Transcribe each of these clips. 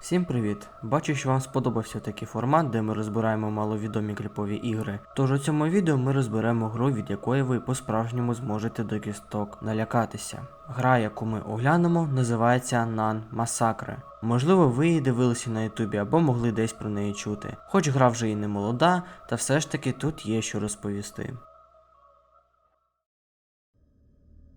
Всім привіт! Бачу, що вам сподобався такий формат, де ми розбираємо маловідомі кліпові ігри. Тож у цьому відео ми розберемо гру, від якої ви по-справжньому зможете до кісток налякатися. Гра, яку ми оглянемо, називається Nan Massacre. Можливо, ви її дивилися на ютубі або могли десь про неї чути. Хоч гра вже і не молода, та все ж таки тут є що розповісти.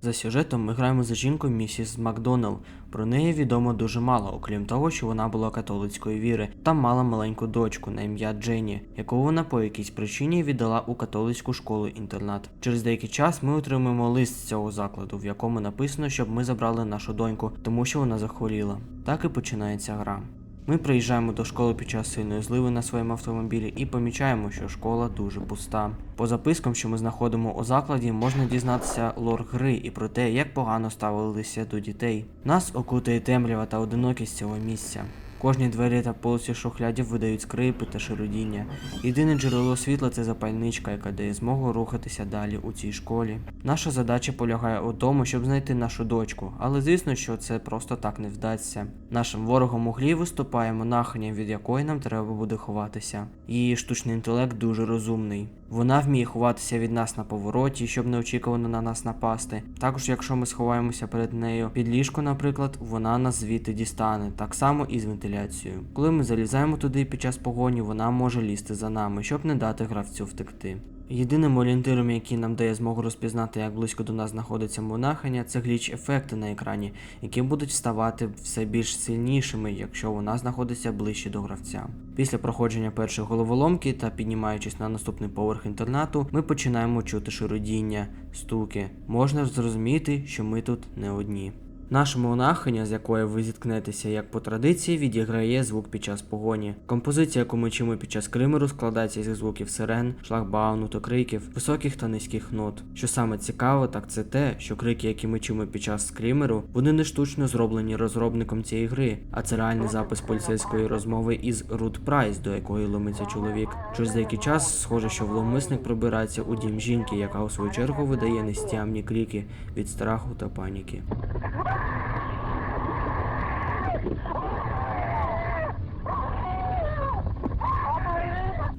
За сюжетом ми граємо за жінку місіс Макдоналл. Про неї відомо дуже мало, окрім того, що вона була католицької віри та мала маленьку дочку на ім'я Дженні, яку вона по якійсь причині віддала у католицьку школу-інтернат. Через деякий час ми отримуємо лист з цього закладу, в якому написано, щоб ми забрали нашу доньку, тому що вона захворіла. Так і починається гра. Ми приїжджаємо до школи під час сильної зливи на своєму автомобілі і помічаємо, що школа дуже пуста. По запискам, що ми знаходимо у закладі, можна дізнатися лор гри і про те, як погано ставилися до дітей. Нас окутає темрява та одинокість цього місця. Кожні двері та полиці шухлядів видають скрипи та шарудіння. Єдине джерело світла це запальничка, яка дає змогу рухатися далі у цій школі. Наша задача полягає у тому, щоб знайти нашу дочку, але звісно, що це просто так не вдасться. Нашим ворогом у грі виступає монахиня, від якої нам треба буде ховатися. Її штучний інтелект дуже розумний. Вона вміє ховатися від нас на повороті, щоб неочікувано на нас напасти. Також, якщо ми сховаємося перед нею під ліжко, наприклад, вона нас звідти дістане, так само і з вентиляцією. Коли ми залізаємо туди під час погоні, вона може лізти за нами, щоб не дати гравцю втекти. Єдиним орієнтиром, який нам дає змогу розпізнати, як близько до нас знаходиться монахиня, це гліч-ефекти на екрані, які будуть ставати все більш сильнішими, якщо вона знаходиться ближче до гравця. Після проходження першої головоломки та піднімаючись на наступний поверх інтернату, ми починаємо чути широдіння, стуки. Можна зрозуміти, що ми тут не одні. Наша монахиня, з якою ви зіткнетеся як по традиції, відіграє звук під час погоні. Композиція, яку ми чуємо під час кримеру, складається зі звуків сирен, шлагбауну та криків, високих та низьких нот. Що саме цікаво, так це те, що крики, які ми чуємо під час скримеру, вони не штучно зроблені розробником цієї гри, а це реальний запис поліцейської розмови із Рут Прайс, до якої ломиться чоловік. Через деякий час схоже, що вловмисник пробирається у дім жінки, яка у свою чергу видає нестямні крики від страху та паніки.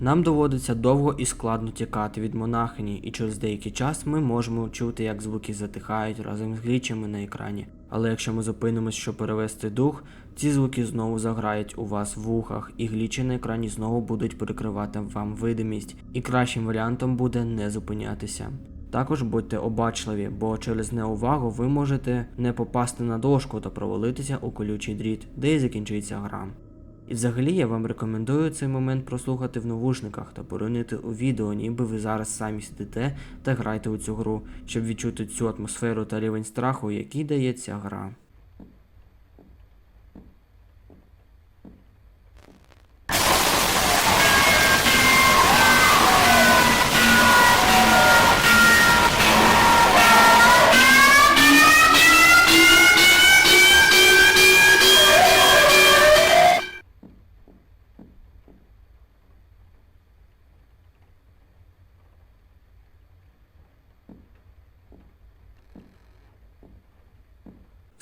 Нам доводиться довго і складно тікати від монахині, і через деякий час ми можемо чути, як звуки затихають разом з глічами на екрані. Але якщо ми зупинимось, щоб перевести дух, ці звуки знову заграють у вас в вухах, і глічі на екрані знову будуть перекривати вам видимість, і кращим варіантом буде не зупинятися. Також будьте обачливі, бо через неувагу ви можете не попасти на дошку та провалитися у колючий дріт, де і закінчиться гра. І взагалі я вам рекомендую цей момент прослухати в навушниках та поринити у відео, ніби ви зараз самі сидите та граєте у цю гру, щоб відчути цю атмосферу та рівень страху, який дає ця гра.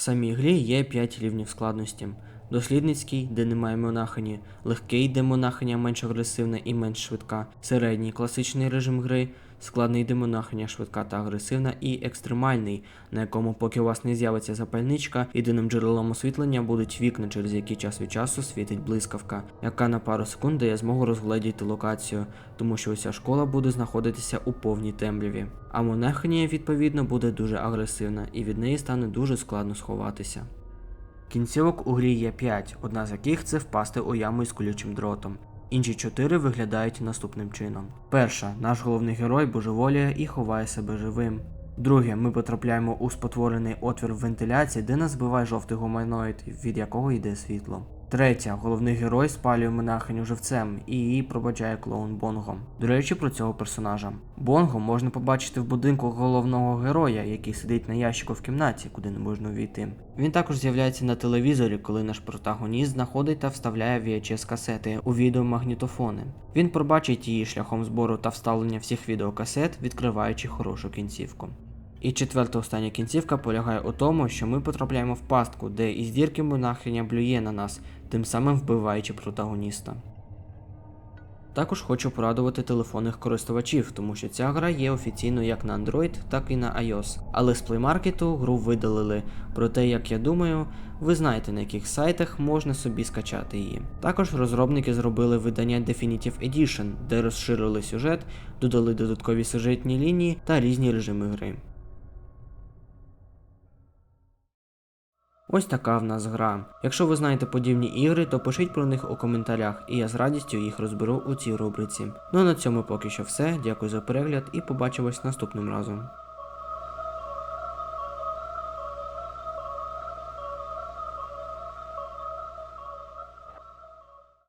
В самій грі є 5 рівнів складності. Дослідницький, де немає монахині, легкий, де монахиня менш агресивна і менш швидка, середній класичний режим гри, складний, демонахиня швидка та агресивна, і екстремальний, на якому, поки у вас не з'явиться запальничка, єдиним джерелом освітлення будуть вікна, через які час від часу світить блискавка, яка на пару секунд дає змогу розгледіти локацію, тому що уся школа буде знаходитися у повній темряві. А монахиня, відповідно, буде дуже агресивна, і від неї стане дуже складно сховатися. Кінцівок у грі є 5, одна з яких це впасти у яму із колючим дротом. Інші чотири виглядають наступним чином. Перша, наш головний герой божеволіє і ховає себе живим. Друге, ми потрапляємо у спотворений отвір в вентиляції, де нас збиває жовтий гуманоїд, від якого йде світло. Третя, головний герой спалює монахиню живцем і її пробаджає клоун Бонго. До речі, про цього персонажа. Бонго можна побачити в будинку головного героя, який сидить на ящику в кімнаті, куди не можна увійти. Він також з'являється на телевізорі, коли наш протагоніст знаходить та вставляє VHS касети у відеомагнітофони. Він пробачить її шляхом збору та вставлення всіх відеокасет, відкриваючи хорошу кінцівку. І четверта остання кінцівка полягає у тому, що ми потрапляємо в пастку, де із дірки монахиня блює на нас, тим самим вбиваючи протагоніста. Також хочу порадувати телефонних користувачів, тому що ця гра є офіційно як на Android, так і на iOS. Але з Market гру видалили. Проте, як я думаю, ви знаєте на яких сайтах можна собі скачати її. Також розробники зробили видання Definitive Edition, де розширили сюжет, додали додаткові сюжетні лінії та різні режими гри. Ось така в нас гра. Якщо ви знаєте подібні ігри, то пишіть про них у коментарях, і я з радістю їх розберу у цій рубриці. Ну а на цьому поки що все. Дякую за перегляд і побачимось наступним разом.